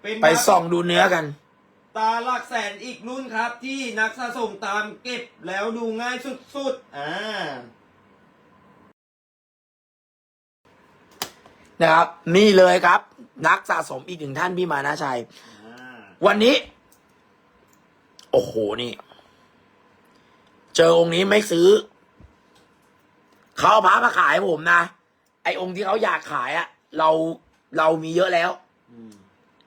เป็นไปส่องดูเนื้อกัน ตาหลักแสนอีกรุ่นครับ ที่นักสะสมตามเก็บแล้วดูง่ายสุดๆ อ่า นะครับ นี่เลยครับ นักสะสมอีกหนึ่งท่านพี่มานะชัย อ่า วันนี้ โอ้โห นี่ เจอองค์นี้ไม่ซื้อ เขาเอาพระมาขายให้ผมนะ ไอองค์ที่เขาอยากขายอะเราเรามีเยอะแล้ว อืม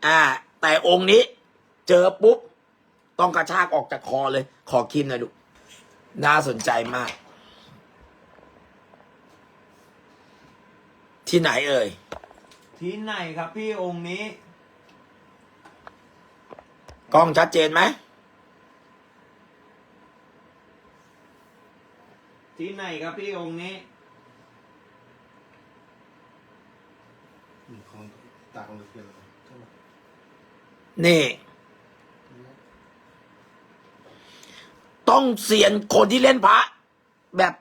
อ่า แต่องค์นี้เจอปุ๊บ ต้องกระชากออกจากคอเลย ขอคิมหน่อยดู น่าสนใจมาก ที่ไหนเอ่ย ที่ไหนครับพี่องค์นี้ กล้องชัดเจนไหม ที่ไหนครับพี่องค์นี้อืมของตาของตะเกียนเลยใช่ไหม นี่ ต้องเสียนคนที่เล่นพระ แบบ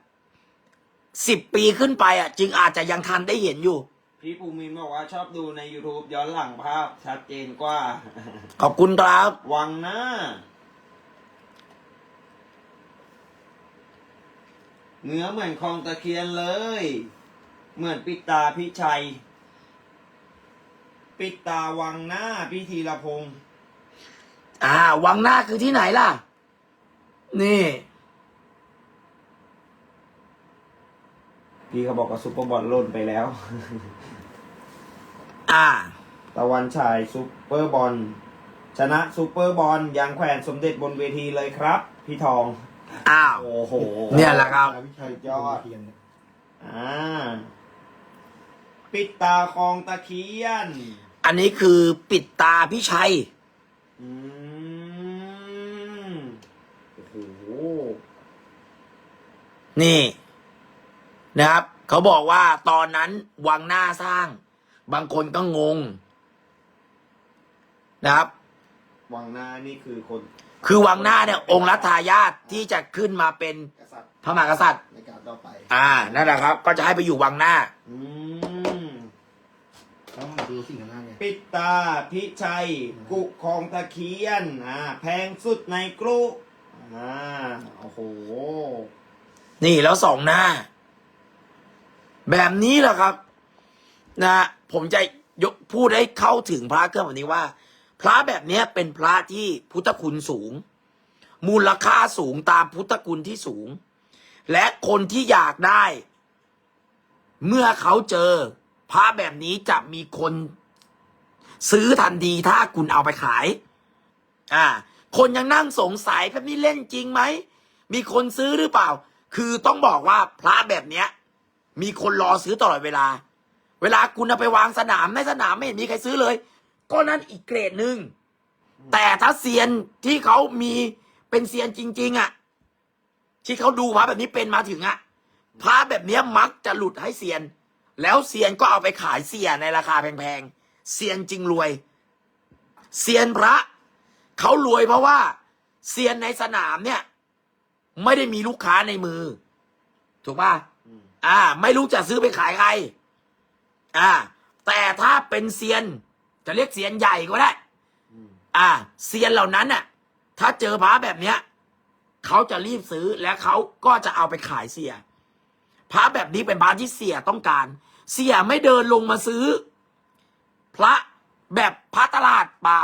สิบปีขึ้นไปอะ จึงอาจจะยังทันได้เห็นอยู่ พี่ภูมินบอกว่าชอบดูใน YouTube ย้อนหลังภาพ ชัดเจนกว่า ขอบคุณครับ วังหน้า เนื้อเหมือนคลองตะเคียนเลย เหมือนปิดตาพิชัย ปิดตาวังหน้าพี่ธีรพงศ์อ่า วังหน้าคือที่ไหนล่ะ นี่ พี่เขาบอกว่าซุปเปอร์บอลล่นไปแล้ว อ่า ตะวันฉายซุปเปอร์บอลชนะซุปเปอร์บอลยังแขวนสมเด็จบนเวทีเลยครับ พี่ทอง อ้าว โอ้โหเนี่ยแหละครับตาวิชัยยอดตะเกียนเนี่ยอ่า ปิดตาคลองตะเคียน อันนี้คือปิดตาพี่ชัย อืมโอ้โหนี่ นะครับ เขาบอกว่าตอนนั้นวังหน้าสร้าง บางคนก็งง นะครับ วังหน้านี่คือคนคือวังหน้าเนี่ย องค์รัฐายาตที่จะขึ้นมาเป็นกษัตริย์พระมหากษัตริย์ ในการต่อไป อ่านั่นแหละครับ ก็จะให้ไปอยู่วังหน้า อืม ต้องมาดูสิ่งข้างหน้าไงปิดตาพิชัย กุคลองตะเคียนอ่าแพงสุดในกรุอ่าโอ้โห นี่แล้วสองหน้า แบบนี้แหละครับ นะผมจะยกพูดให้เข้าถึงพระเครื่องแบบนี้ว่า พระแบบเนี้ยเป็นพระที่พุทธคุณสูง มูลค่าสูงตามพุทธคุณที่สูง และคนที่อยากได้ เมื่อเขาเจอ พระแบบนี้จะมีคนซื้อทันทีถ้าคุณเอาไปขาย อ่า คนยังนั่งสงสัยแบบนี้เล่นจริงไหม มีคนซื้อหรือเปล่า คือต้องบอกว่าพระแบบเนี้ย มีคนรอซื้อตลอดเวลา เวลาคุณเอาไปวางสนามในสนามไม่เห็นมีใครซื้อเลย ก็นั่นอีกเกรดหนึ่ง แต่ถ้าเซียนที่เขามีเป็นเซียนจริง ๆอะ ที่เขาดูพระแบบนี้เป็นมาถึงอะพระแบบเนี้ยมักจะหลุดให้เซียน แล้วเซียนก็เอาไปขายเสียในราคาแพงๆ เซียนจริงรวย เซียนพระเขารวยเพราะว่า เซียนในสนามเนี่ย ไม่ได้มีลูกค้าในมือ ถูกป่ะอืมอ่า ไม่รู้จะซื้อไปขายใคร อ่า แต่ถ้าเป็นเซียน จะเรียกเซียนใหญ่ก็ได้อืมอ่า เซียนเหล่านั้นน่ะ ถ้าเจอพระแบบเนี้ยเขาจะรีบซื้อและเขาก็จะเอาไปขายเสีย พระแบบนี้เป็นพระที่เสียต้องการ เสียไม่เดินลงมาซื้อ พระแบบพระตลาดเปล่า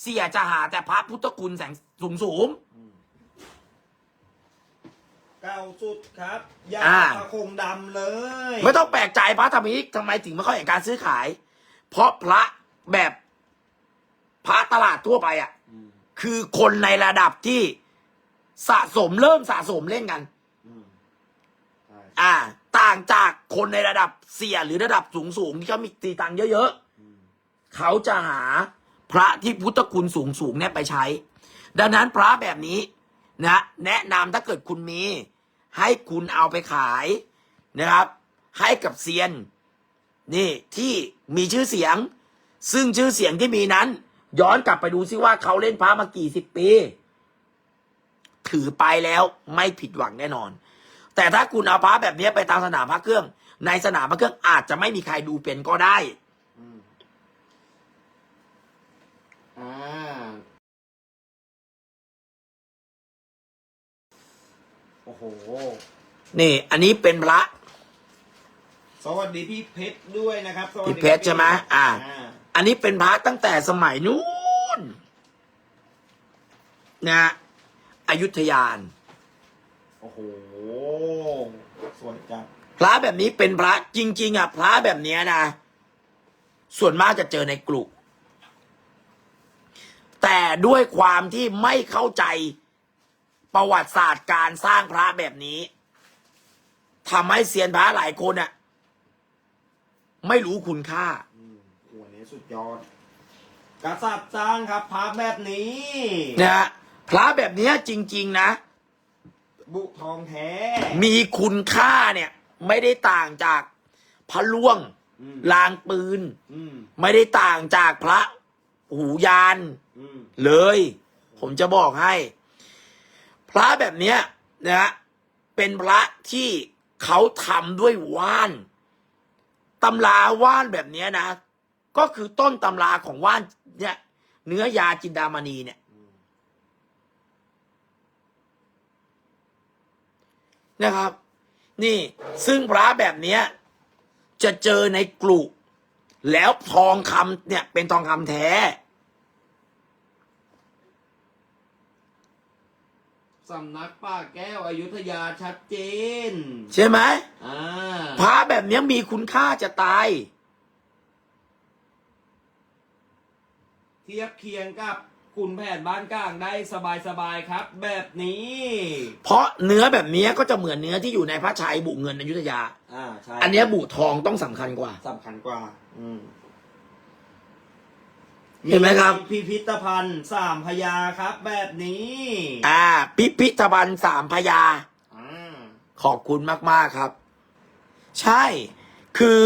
เสียจะหาแต่พระพุทธคุณแสงสูงสูง เก้าสุดครับยาอ่า พระคงดำเลยๆไม่ต้องแปลกใจพระธรรมิกทำไมถึงไม่ค่อยเห็นการซื้อขาย เพราะพระแบบพระตลาดทั่วไปอะอืมคือคนในระดับที่สะสมเริ่มสะสมเล่นกันอืมใช่ อ่า ต่างจากคนในระดับเสียหรือระดับสูงสูงๆที่เขามีตีตังเยอะๆเขาจะหาพระที่พุทธคุณสูงสูงๆเนี่ยไปใช้ ดังนั้นพระแบบนี้นะแนะนำถ้าเกิดคุณมี ให้คุณเอาไปขายนะครับ ให้กับเซียน นี่ที่มีชื่อเสียง ซึ่งชื่อเสียงที่มีนั้น ย้อนกลับไปดูซิว่าเขาเล่นพระมากี่สิบปี ถือไปแล้วไม่ผิดหวังแน่นอน แต่ถ้าคุณเอาพระแบบนี้ไปตามสนามพระเครื่อง ในสนามพระเครื่องอาจจะไม่มีใครดูเป็นก็ได้โอ้โห นี่ อันนี้เป็นพระ สวัสดีพี่เพชรด้วยนะครับสวัสดีพี่เพชรใช่ไหมอ่า อันนี้เป็นพระตั้งแต่สมัยนู้นนะอยุธยาน โอ้โห สวยจังพระแบบนี้เป็นพระจริง ๆอะพระแบบเนี้ยนะ ส่วนมากจะเจอในกลุ่มแต่ด้วยความที่ไม่เข้าใจประวัติศาสตร์การสร้างพระแบบนี้ทำให้เซียนพระหลายคนอะ ไม่รู้คุณค่าอืมโอ้โหอันนี้สุดยอดกษัตริย์สร้างครับพระแบบนี้ นะฮะพระแบบเนี้ยจริง ๆ นะ บุทองแท้ มีคุณค่าเนี่ย ไม่ได้ต่างจากพระล่วงอืม ลางปืน อืมไม่ได้ต่างจากพระหูยาน อืมเลย ผมจะบอกให้ พระแบบเนี้ยนะฮะเป็นพระที่เขาทำด้วยว่านตำราว่านแบบเนี้ยนะ ก็คือต้นตำราของว่านเนี่ย เนื้อยาจินดามณีเนี่ย นะครับ นี่ซึ่งพระแบบเนี้ยจะเจอในกลุ่แล้วทองคำเนี่ย เป็นทองคำแท้ สำนักป้าแก้วอยุธยาชัดเจน ใช่ไหมอ่าพระแบบเนี้ยมีคุณค่าจะตาย เทียบเคียงกับ คุณแผนบ้านกลางได้สบายๆครับ แบบนี้ เพราะเนื้อแบบเนี้ยก็จะเหมือนเนื้อที่อยู่ในพระชัยบุเงินอยุธยา อ่าใช่อันเนี้ยบุทองต้องสำคัญกว่า สำคัญกว่า อืมเห็นไหมครับ พิพิธภัณฑ์สามพยาครับ แบบนี้อ่า พิพิธภัณฑ์สามพญาอ่าขอบคุณมากๆครับ ใช่ คือ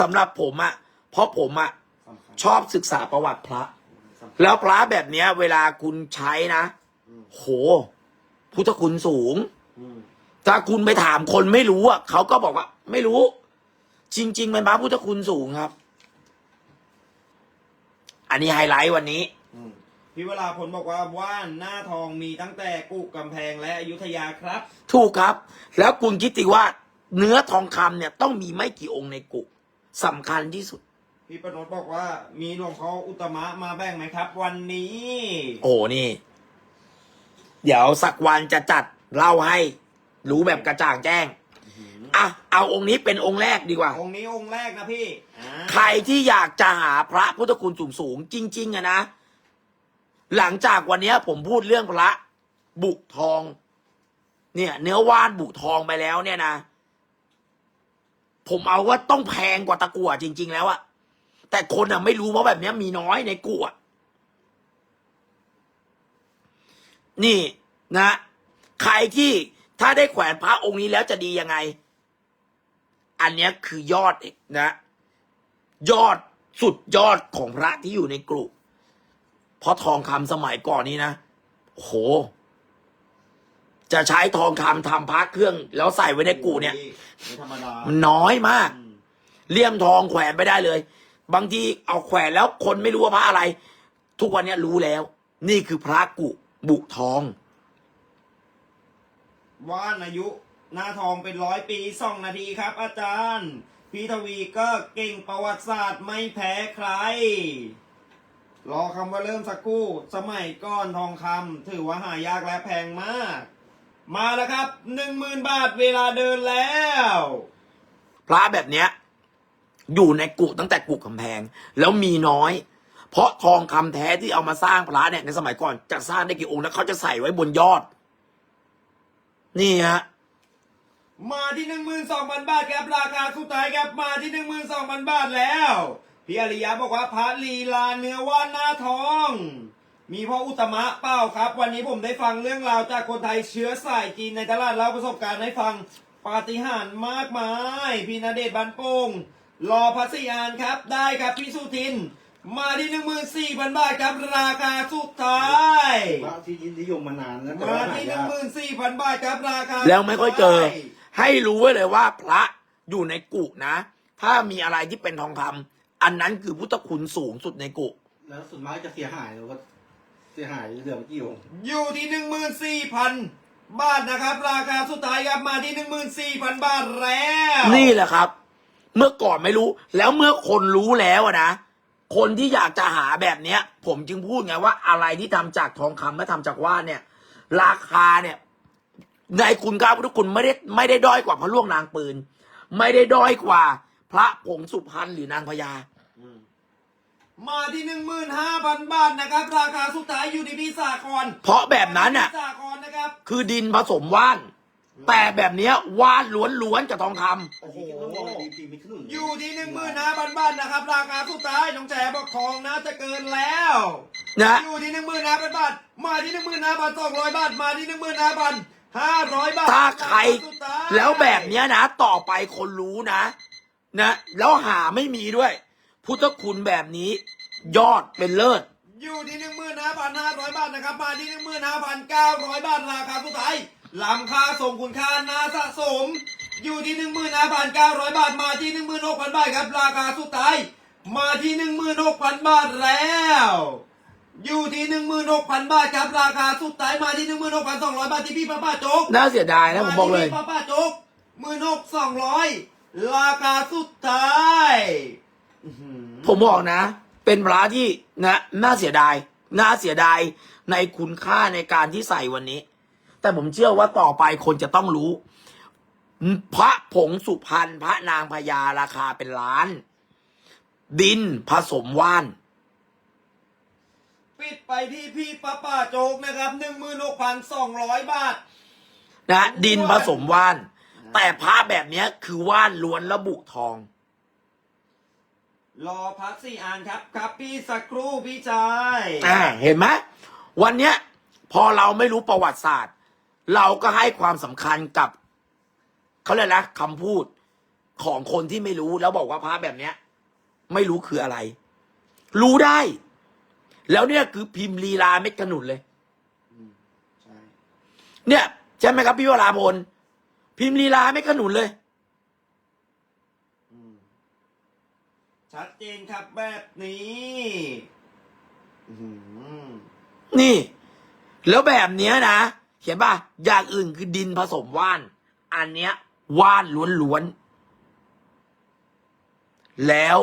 สำหรับผมอะเพราะผมอะสำคัญชอบศึกษาประวัติพระสำคัญ แล้วพระแบบเนี้ย เวลาคุณใช้นะอืมโห พุทธคุณสูงอืมถ้าคุณไปถามคนไม่รู้อะเขาก็บอกว่า ไม่รู้ จริง ๆ มันพระพุทธคุณสูงครับ อันนี้ไฮไลท์วันนี้อืมพี่เวลาผลบอกว่าว่านหน้าทองมีตั้งแต่กุกำแพงและอยุธยาครับ ถูกครับ แล้วคุณคิดติว่า เนื้อทองคำเนี่ย ต้องมีไม่กี่องค์ในกุสำคัญที่สุด พี่ประนดบอกว่ามีหลวงพ่ออุตตมะมาแบ่งไหมครับ วันนี้ โอ้นี่ เดี๋ยวสักวันจะจัดเล่าให้ รู้แบบกระจ่างแจ้งอะเอาองค์นี้เป็นองค์แรกดีกว่า องค์นี้องค์แรกนะพี่อ่าใครที่อยากจะหาพระพุทธคุณสูงสูงๆจริง ๆอะนะ หลังจากวันเนี้ยผมพูดเรื่องพระ บุทอง เนี่ย เนื้อว่านบุทองไปแล้วเนี่ยนะ ผมเอาว่าต้องแพงกว่าตะกั่วจริง ๆ แล้วอะ แต่คนอะไม่รู้เพราะแบบเนี้ยมีน้อยในกั่วนี่นะ ใครที่ถ้าได้แขวนพระองค์นี้แล้วจะดียังไง อันเนี้ยคือยอดเอกนะ ยอดสุดยอดของพระที่อยู่ในกลุ่เพราะทองคำสมัยก่อนนี้นะโห จะใช้ทองคำทำพระเครื่อง แล้วใส่ไว้ในกูเนี่ยไม่ธรรมดามันน้อยมากอืมเลี่ยมทองแขวนไม่ได้เลย บางทีเอาแขวนแล้วคนไม่รู้ว่าพระอะไร ทุกวันเนี้ยรู้แล้ว นี่คือพระกุบุทองว่านอายุหน้าทองเป็นร้อยปีสองนาทีครับ อาจารย์ พี่ทวีก็เก่งประวัติศาสตร์ไม่แพ้ใคร รอคำว่าเริ่มสักครู่สมัยก้อนทองคำถือว่าหายากและแพงมาก มาแล้วครับหนึ่งหมื่นบาทเวลาเดินแล้ว พระแบบเนี้ย อยู่ในกุตั้งแต่กุกำแพง แล้วมีน้อย เพราะทองคำแท้ที่เอามาสร้างพระเนี่ยในสมัยก่อนจะสร้างได้กี่องค์แล้วเขาจะใส่ไว้บนยอด นี่ฮะมาที่หนึ่งหมื่นสองพันบาทครับราคาสุดท้ายครับมาที่หนึ่งหมื่นสองพันบาทแล้วพี่อริยะบอกว่าพระลีลาเนื้อว่านหน้าทอง มีพ่ออุตมะเป้าครับ วันนี้ผมได้ฟังเรื่องราวจากคนไทยเชื้อสายจีนในตลาดเล่าประสบการณ์ให้ฟังปาฏิหาริย์มากมายพี่นาเดชบันโป่ง รอพัสยานครับได้ครับพี่สุทิน มาที่หนึ่งหมื่นสี่พันบาทครับราคาสุดท้ายพระที่นิยมมานานแล้วแต่มาว่าหาที่หนึ่ยางกหมื่นสี่พันบาทครับราคาแล้วไม่ค่อยเจอสุดท้ายให้รู้ไว้เลยว่าพระอยู่ในกุนะ ถ้ามีอะไรที่เป็นทองคำอันนั้นคือพุทธคุณสูงสุดในกุ แล้วส่วนมากจะเสียหายหรือว่าเสียหายเหลือไม่กี่องค์อยู่ที่หนึ่งหมื่นสี่พันบาทนะครับ ราคาสุดท้ายครับมาที่หนึ่งหมื่นสี่พันบาทแล้ว นี่แหละครับ เมื่อก่อนไม่รู้ แล้วเมื่อคนรู้แล้วอะนะคนที่อยากจะหาแบบเนี้ย ผมจึงพูดไงว่าอะไรที่ทำจากทองคำและทำจากว่านเนี่ย ราคาเนี่ยในคุณค่าพุทธคุณไม่ได้ไม่ได้ด้อยกว่าพระล่วงนางปืน ไม่ได้ด้อยกว่า พระผงสุพรรณหรือนางพญามาที่หนึ่งหมื่นห้าพันบาทนะครับ ราคาสุดท้ายอยู่ที่พี่สากรเพราะแบบนั้นน่ะพี่สากรนะครับคือดินผสมว่าน แต่แบบเนี้ยว่านล้วนๆกับทองคำโอ้โหดีดีมีขนุนอยู่ที่หนึ่งหมื่นห้าพันบาทนะครับ ราคาสุดท้ายน้องแจบอกทองนะจะเกินแล้ว นะอยู่ที่หนึ่งหมื่นห้าพันบาทมาที่หนึ่งหมื่นห้าพันสองร้อยบาทมาที่หนึ่งหมื่นห้าพันห้าร้อยบาทถ้าใคร สุดท้ายแล้วแบบเนี้ยนะ ต่อไปคนรู้นะ นะ แล้วหาไม่มีด้วย พุทธคุณแบบนี้ ยอดเป็นเลิศอยู่ที่หนึ่งหมื่นห้าพันห้าร้อยบาทนะครับมาที่หนึ่งหมื่นห้าพันเก้าร้อยบาทราคาสุดท้าย ลำค่าส่งคุณค่านาสะสม อยู่ที่หนึ่งหมื่นห้าพันเก้าร้อยบาทมาที่หนึ่งหมื่นหกพันบาทครับ ราคาสุดท้าย มาที่หนึ่งหมื่นหกพันบาทแล้ว อยู่ที่หนึ่งหมื่นหกพันบาทครับ ราคาสุดท้ายมาที่หนึ่งหมื่นหกพันสองร้อยบาทที่พี่ป้าป้าโจ๊กน่าเสียดายนะผมบอกเลยป้าป้าโจ๊กหมื่นหกสองร้อยราคาสุดท้ายผมบอกนะ เป็นพระที่นะน่าเสียดาย น่าเสียดายในคุณค่าในการที่ใส่วันนี้ แต่ผมเชื่อว่าต่อไปคนจะต้องรู้ พระผงสุพรรณพระนางพญาราคาเป็นล้าน ดินผสมว่าน ปิดไปที่พี่ป้าป้าโจ๊กนะครับหนึ่งหมื่นหกพันสองร้อยบาท นะดินผสมว่าน แต่พระแบบเนี้ยคือว่านล้วนระบุทอง รอพักสี่อ่านครับ ครับพี่สักครู่พี่ชาย อ่าเห็นไหมวันเนี้ย พอเราไม่รู้ประวัติศาสตร์ เราก็ให้ความสำคัญกับเขาเรียกนะคำพูดของคนที่ไม่รู้แล้วบอกว่าพระแบบเนี้ย ไม่รู้คืออะไร รู้ได้ แล้วเนี่ยคือพิมพ์ลีลาเม็ดขนุนเลยใช่เนี่ยใช่ไหมครับพี่วราพลพิมพ์ลีลาเม็ดขนุนเลยอืมชัดเจนครับแบบนี้อื้อหือนี่ แล้วแบบเนี้ยนะ เห็นป่ะอย่างอื่นคือดินผสมว่าน อันเนี้ยว่านล้วนๆ แล้ว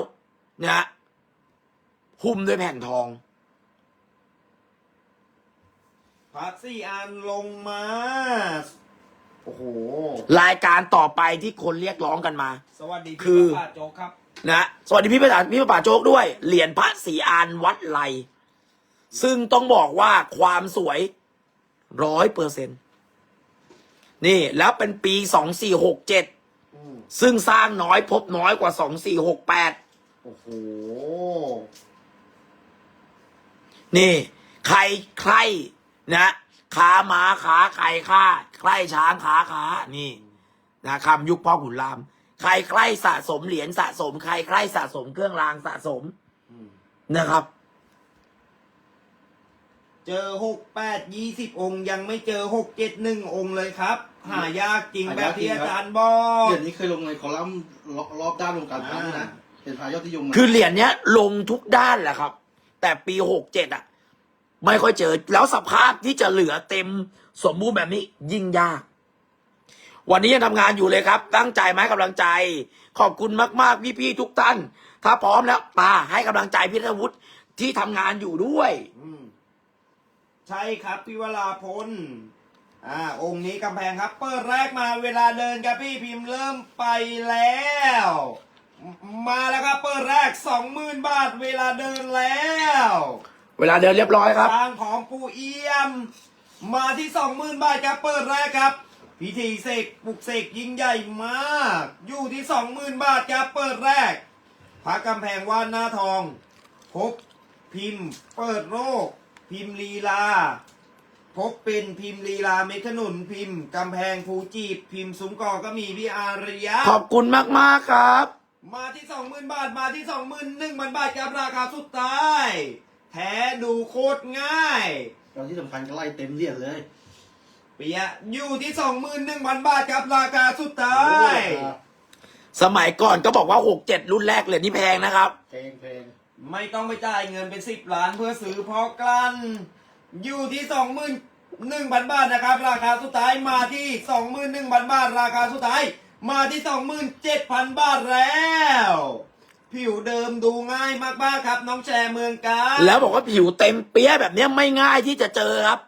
นะหุ้มด้วยแผ่นทอง พักสี่อ่านลงมา โอ้โห รายการต่อไปที่คนเรียกร้องกันมา สวัสดีคืพี่อป้าป้าโจ๊กครับ นะสวัสดีพี่ประสานพี่ประป่าโจ๊กด้วย เหรียญพระศรีอานวัดไลซึ่งต้องบอกว่าความสวย ร้อยเปอร์เซ็นนี่แล้วเป็นปีสองสี่หกเจ็ดอืมซึ่งสร้างน้อยพบน้อยกว่าสองสี่หกแปดโอ้โห นี่ ใครใครนะขาหมาขาไก่ข้าใครช้างขาขา นี่นะคำยุคพ่อขุนราม ใครใครสะสมเหรียญสะสม ใครใครสะสมเครื่องรางสะสมอืมนะครับ เจอหกแปดยี่สิบองค์ยังไม่เจอหกเจ็ดหนึ่งองค์เลยครับ หายากจริงแบบที่อาจารย์บอก เหรียญนี้เคยลงในคอลัมน์รอบด้านวงการพระด้วยนะเป็นพระยอดนิยมนะคือเหรียญเนี้ยลงทุกด้านแหละครับ แต่ปีหกเจ็ดอะ ไม่ค่อยเจอ แล้วสภาพที่จะเหลือเต็มสมบูรณ์แบบนี้ ยิ่งยาก วันนี้ยังทำงานอยู่เลยครับ ตั้งใจไหมาให้กำลังใจ ขอบคุณมาก ๆ พี่ๆทุกท่าน ถ้าพร้อมแล้วตาให้กำลังใจพี่ธวุฒิที่ทำงานอยู่ด้วย อืม ใช่ครับ พี่วราพลอ่าองค์นี้กำแพงครับ เปิดแรกมาเวลาเดินครับพี่พิมพ์เริ่มไปแล้ว มาแล้วครับเปิดแรกสองหมื่นบาทเวลาเดินแล้ว เวลาเดินเรียบร้อยครับทางของปูเอี่ยม มาที่สองหมื่นบาทครับเปิดแรกครับ พิธีเสกปลุกเสกยิ่งใหญ่มาก อยู่ที่สองหมื่นบาทครับเปิดแรกพระกำแพงว่านหน้าทองพบพิมพ์ เปิดโรค พิมพ์ลีลาพบเป็นพิมพ์ลีลาเมฆขนุนพิมพ์กำแพงภูจีบพิมพ์ซุ้มกอก็มีพี่อาริยะ ขอบคุณมาก ๆ ครับ มาที่สองหมื่นบาทมาที่สองหมื่นหนึ่งพันบาทครับราคาสุดท้าย แท้ดูโคตรง่ายแล้วที่สำคัญก็ไล่เต็มเหรียญเลยเปียะอยู่ที่สองหมื่นหนึ่งพันบาทครับราคาสุดท้าย สมัยก่อนก็บอกว่าหกเจ็ดรุ่นแรกเหรียญนี่แพงนะครับ เพลงเพลง ไม่ต้องไปจ่ายเงินเป็นสิบล้านเพื่อซื้อพอกลันอยู่ที่สองหมื่นหนึ่งพันบาทนะครับ ราคาสุดท้ายมาที่สองหมื่นหนึ่งพันบาท ราคาสุดท้ายมาที่สองหมื่นเจ็ดพันบาทแล้ว ผิวเดิมดูง่ายมากๆครับ น้องแชร์เมืองการแล้วบอกว่าผิวเต็มเปี้ยแบบเนี้ยไม่ง่ายที่จะเจอครับ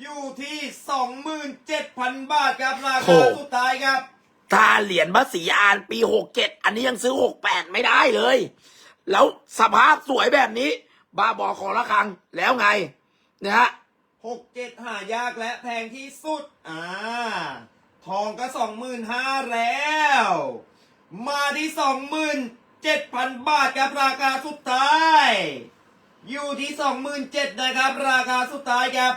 อยู่ที่สองหมื่นเจ็ดพันบาทครับราโอ้คาสุดท้ายครับ ถ้าเหรียญภาษีอานปีหกเจ็ดอันนี้ยังซื้อหกแปดไม่ได้เลย แล้วสภาพสวยแบบนี้ บาบอของละครังแล้วไงนะฮะหกเจ็ดหายากและแพงที่สุด อ่า ทองก็สองหมื่นห้าแล้ว มาที่สองหมื่นเจ็ดพันบาทครับราคาสุดท้าย อยู่ที่สองหมื่นเจ็ดนะครับ ราคาสุดท้ายครับ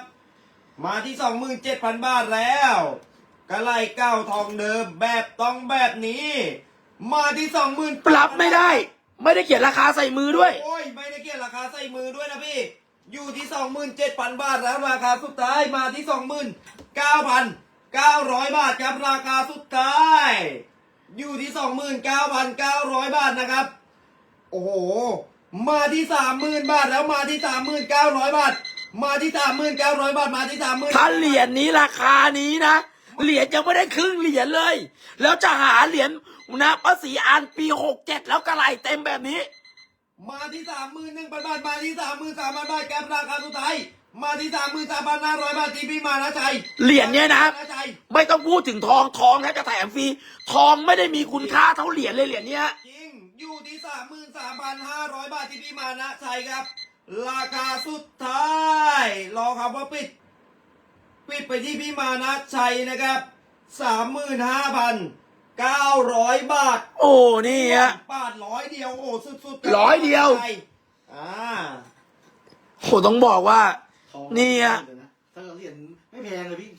มาที่สองหมื่นเจ็ดพันบาทแล้วกระไลเก้าทองเดิมแบบต้องแบบนี้ มาที่สองหมื่นปรับไม่ได้ ไม่ได้เขียนราคาใส่มือด้วย โอ้ยไม่ได้เกี่ยวราคาใส่มือด้วยนะพี่ อยู่ที่สองหมื่นเจ็ดพันบาทแล้วราคาสุดท้ายมาที่สองหมื่นเก้าพันเก้าร้อยบาทครับราคาสุดท้าย อยู่ที่สองหมื่นเก้าพันเก้าร้อยบาทนะครับ โอ้โห มาที่สามหมื่นบาทแล้วมาที่สามหมื่นเก้าร้อยบาท มาที่สามหมื่นเก้าร้อยบาทมาที่สามหมื่นถ้าเหรียญนี้ราคานี้นะ เหรียญยังไม่ได้ครึ่งเหรียญเลย แล้วจะหาเหรียญ นะภาษีอานปีหกเจ็ดแล้วกระไหลเต็มแบบนี้ มาที่สามหมื่นหนึ่งพันบาทมาที่สามหมื่นสามพันบาทแกราคาสุดท้ายมาที่สามหมื่นสามพันห้าร้อยบาทที่พี่มานะชัยเหรียญเนี่ยนะมาชัยไม่ต้องพูดถึงทองทองแค่จะแถมฟรีทองไม่ได้มีคุณค่าเท่าเหรียญเลยเหรียญเนี้ยจริงอยู่ที่สามหมื่นสามพันห้าร้อยบาทที่พี่มานะชัยครับ ราคาสุดท้ายรอครับว่าปิด ปิดไปที่พี่มานะชัยนะครับสามหมื่นห้าพัน เก้าร้อยบาทโอ้นี่ฮะ บาทร้อยเดียวโอ้สุดๆคบร้อยเดียว อ่าโหต้องบอกว่าทองนี่อะเดี๋ยวนะถ้าเราเหรียญไม่แพงเลยพี่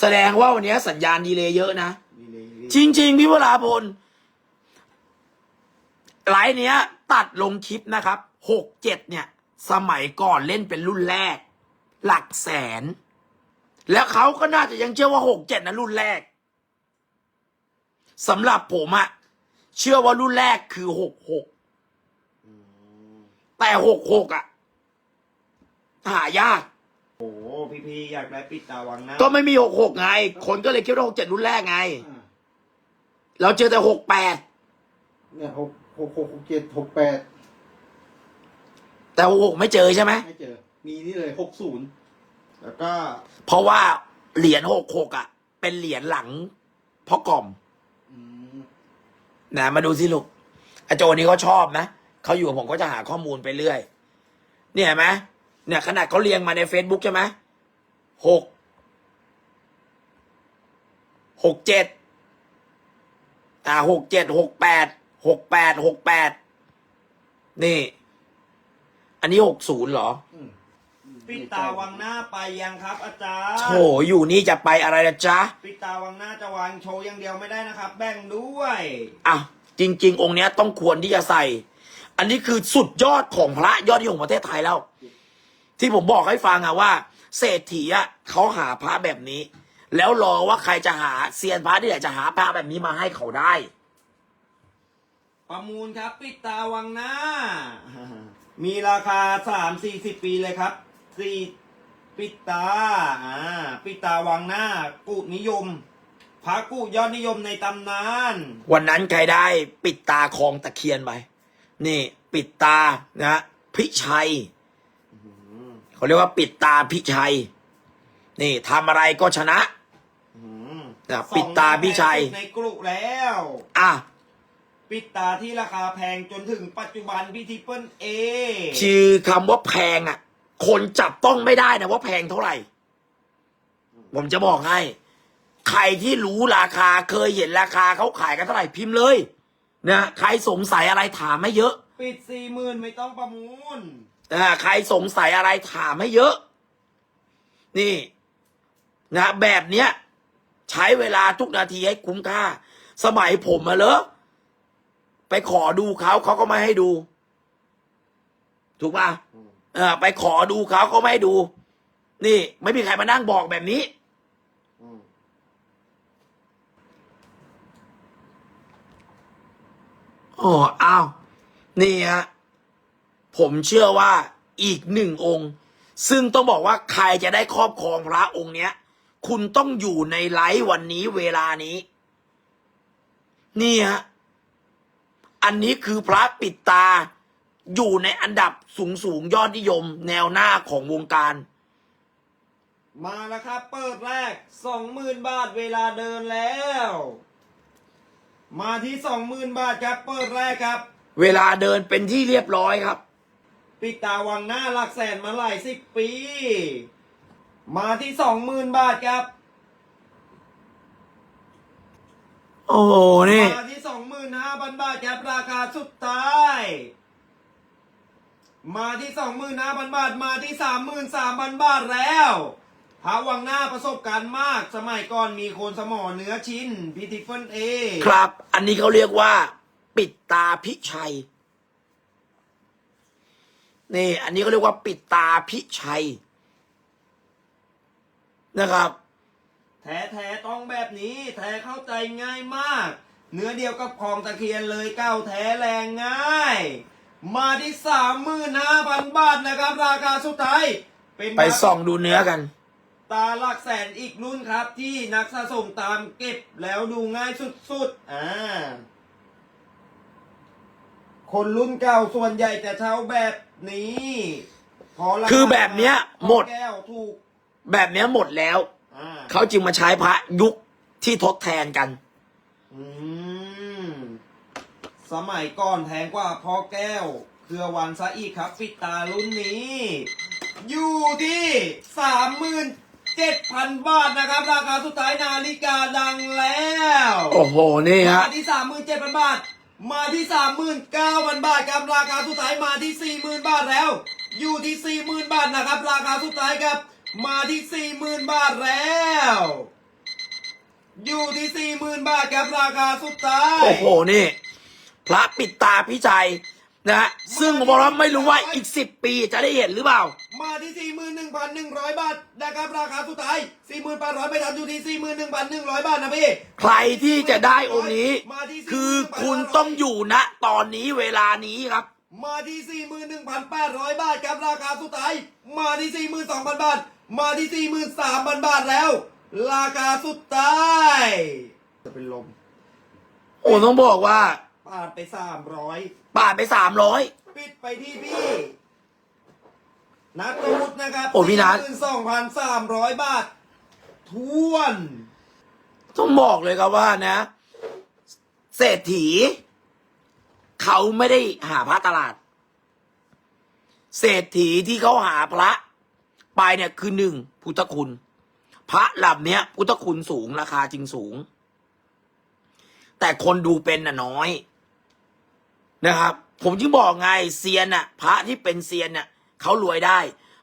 แสดงว่าวันนี้สัญญาณดีเลย์เยอะนะ นี่เลยนี่จริง ๆ พี่วราพลไลน์เนี้ย ตัดลงคลิปนะครับหกเจ็ดเนี่ย สมัยก่อนเล่นเป็นรุ่นแรก หลักแสน แล้วเขาก็น่าจะยังเชื่อว่าหกเจ็ดนะรุ่นแรก สำหรับผมอะเชื่อว่ารุ่นแรกคือหกหกอืมแต่หกหกอะหายากโอ้พี่พีอยากได้ปิดตาวังนะก็ไม่มีหกหกไง คนก็เลยคิดว่าหกเจ็ดรุ่นแรกไงอ่าเราเจอแต่หกแปดเนี่ยหกหกหกหกเจ็ดหกแปดแต่หกหกไม่เจอใช่ไหมไม่เจอ มีนี่เลยหกศูนย์แล้วก็ เพราะว่าเหรียญหกหกอะ เป็นเหรียญหลังพ่อกล่อมอืม นะมาดูสิลูกอาโจนี่เขาชอบนะเขาอยู่กับผมก็จะหาข้อมูลไปเรื่อย เนี่ยเห็นไหมเนี่ยขนาดเขาเรียงมาใน Facebook ใช่ไหมหกหกเจ็ดอ่าหกเจ็ดหกแปดหกแปดหกแปดนี่ อันนี้หกศูนย์เหรอ อืม ปิดตาวังหน้าไปยังครับ อาจารย์โถอยู่นี่จะไปอะไรนะจ๊ะปิดตาวังหน้าจะวางโชว์อย่างเดียวไม่ได้นะครับ แบ่งด้วยอะจริง ๆ องค์เนี้ยต้องควรที่จะใส่ อันนี้คือสุดยอดของพระยอดนิยมของประเทศไทยแล้ว ที่ผมบอกให้ฟังอะว่า เศรษฐีอะเขาหาพระแบบนี้ แล้วรอว่าใครจะหาเซียนพระที่ไหนจะหาพระแบบนี้มาให้เขาได้ ประมูลครับ ปิดตาวังหน้า มีราคาสามสี่สิบปีเลยครับ สี่ปิดตาอ่าปิดตาวังหน้า กุนิยมพระกุยอดนิยมในตำนาน วันนั้นใครได้ปิดตาคลองตะเคียนไป นี่ ปิดตานะพิชัยเขาเรียกว่าปิดตาพิชัย นี่ทำอะไรก็ชนะอืมนะปิดตาพี่ชัยในกรุแล้ว อะ ปิดตาที่ราคาแพงจนถึงปัจจุบันพี่ทิปเปิลเอคือคำว่าแพงอะ คนจับต้องไม่ได้นะว่าแพงเท่าไหร่ ผมจะบอกให้ ใครที่รู้ราคาเคยเห็นราคาเขาขายกันเท่าไหร่พิมพ์เลยนะใครสงสัยอะไรถามให้เยอะ ปิดสี่หมื่นไม่ต้องประมูลอ่าใครสงสัยอะไรถามให้เยอะ นี่ นะแบบเนี้ย ใช้เวลาทุกนาทีให้คุ้มค่า สมัยผมมาเลอะไปขอดูเขาเขาก็ไม่ให้ดู ถูกป่ะ เออไปขอดูเขาก็ไม่ให้ดู นี่ ไม่มีใครมานั่งบอกแบบนี้โอ้อ้าว นี่ฮะ ผมเชื่อว่าอีกหนึ่งองค์ ซึ่งต้องบอกว่าใครจะได้ครอบครองพระองค์เนี้ย คุณต้องอยู่ในไลฟ์วันนี้เวลานี้ นี่ฮะ อันนี้คือพระปิดตา อยู่ในอันดับสูงสูงๆยอดนิยม แนวหน้าของวงการ มาแล้วครับ เปิดแรกสองหมื่นบาทเวลาเดินแล้ว มาที่สองหมื่นบาทครับ เปิดแรกครับ เวลาเดินเป็นที่เรียบร้อยครับ ปิดตาวังหน้าหลักแสนมาหลายสิบปี มาที่สองหมื่นบาทครับ โอ้โหนี่ มาที่สองหมื่นห้าพันบาทครับราคาสุดท้าย มาที่สองหมื่นห้าพันบาทมาที่สามหมื่นสามพันบาทแล้วพระวังหน้าประสบการณ์มากสมัยก่อนมีโคนสมอเนื้อชิ้นพิทิฟเฟิลเอ ครับ อันนี้เขาเรียกว่า ปิดตาพิชัย นี่ อันนี้เขาเรียกว่าปิดตาพิชัย นะครับ แท้แท้ๆต้องแบบนี้ แท้เข้าใจง่ายมาก เนื้อเดียวกับของตะเคียนเลยเก้าแท้แรงง่าย มาที่สามหมื่นห้าพันบาทนะครับ ราคาสุดท้ายเป็นไปส่องดูเนื้อกัน ตาหลักแสนอีกรุ่นครับ ที่นักสะสมตามเก็บแล้วดูง่ายสุดๆอ่าคนรุ่นเก่าส่วนใหญ่จะเช่าแบบนี้พอราาคือแบบเนี้ยหมด แก้วถูกแบบเนี้ยหมดแล้ว อ่าเขาจึงมาใช้พระยุคที่ทดแทนกัน อืม สมัยก่อนแพงกว่าพ่อแก้ว เครือวันซะอีกครับฟิตตารุ่นนี้ อยู่ที่สามหมื่นเจ็ดพันบาทนะครับ ราคาสุดท้ายนาฬิกาดังแล้วโอ้โห นี่ฮะมาที่สามหมื่นเจ็ดพันบาท มาที่สามหมื่นเก้าพันบาทครับราคาสุดท้ายมาที่สี่หมื่นบาทแล้ว อยู่ที่สี่หมื่นบาทนะครับ ราคาสุดท้ายครับ มาที่สี่หมื่นบาทแล้วอยู่ที่สี่หมื่นบาทครับราคาสุดท้าย โอ้โห นี่ พระปิดตาพิชัยนะฮะซึ่งผมบอกว่าไม่รู้ว่าอีกสิบปีจะได้เห็นหรือเปล่า มาที่สี่หมื่นหนึ่งพันหนึ่งร้อยบาทนะครับราคาสุดท้ายสี่หมื่นแปดร้อยไม่ทันอยู่ที่สี่หมื่นหนึ่งพันหนึ่งร้อยบาทนะพี่ ใครที่จะได้องค์นี้มาที่คือคุณต้องอยู่ณตอนนี้เวลานี้ครับ มาที่สี่หมื่นหนึ่งพันแปดร้อยบาทครับราคาสุดท้าย มาที่สี่หมื่นสองพันบาท มาที่สี่หมื่นสามพันบาทแล้ว ราคาสุดท้าย จะเป็นลมโอ้ต้องบอกว่า ปาดไปสามร้อยปาดไปสามร้อย ปิดไปที่พี่นัทวุฒินะครับโอ้พี่นัท สองพันสามร้อยบาททวน ต้องบอกเลยครับว่านะ เศรษฐี เขาไม่ได้หาพระตลาด เศรษฐีที่เขาหาพระ ไปเนี่ยคือหนึ่งพุทธคุณ พระลำเนี้ยพุทธคุณสูงราคาจริงสูง แต่คนดูเป็นน่ะน้อย นะครับ ผมจึงบอกไงเซียนน่ะ พระที่เป็นเซียนน่ะเขารวยได้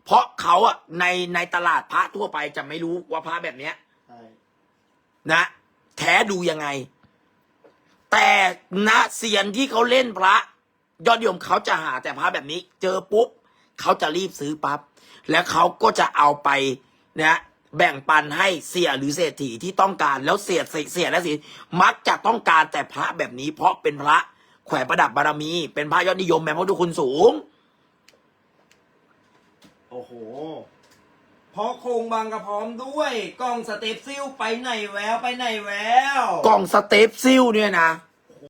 เพราะเขาอะในในตลาดพระทั่วไปจะไม่รู้ว่าพระแบบเนี้ยใช่นะแท้ดูยังไง แต่นะเซียนที่เขาเล่นพระ ยอดนิยมเขาจะหาแต่พระแบบนี้ เจอปุ๊บเขาจะรีบซื้อปั๊บแล้วเขาก็จะเอาไปนะแบ่งปันให้เสียหรือเศรษฐีที่ต้องการแล้วเสียเสียและเสียมักจะต้องการแต่พระแบบนี้ เพราะเป็นพระ แขวนประดับบารมี เป็นพระยอดนิยมแบบพระทุกคุณสูง โอ้โห เพราะโครงบางกระพร้อมด้วย กล้องสเต็ปซิลไปไหนแววไปไหนแววกล่องสเตปซิลเนี่ยนะ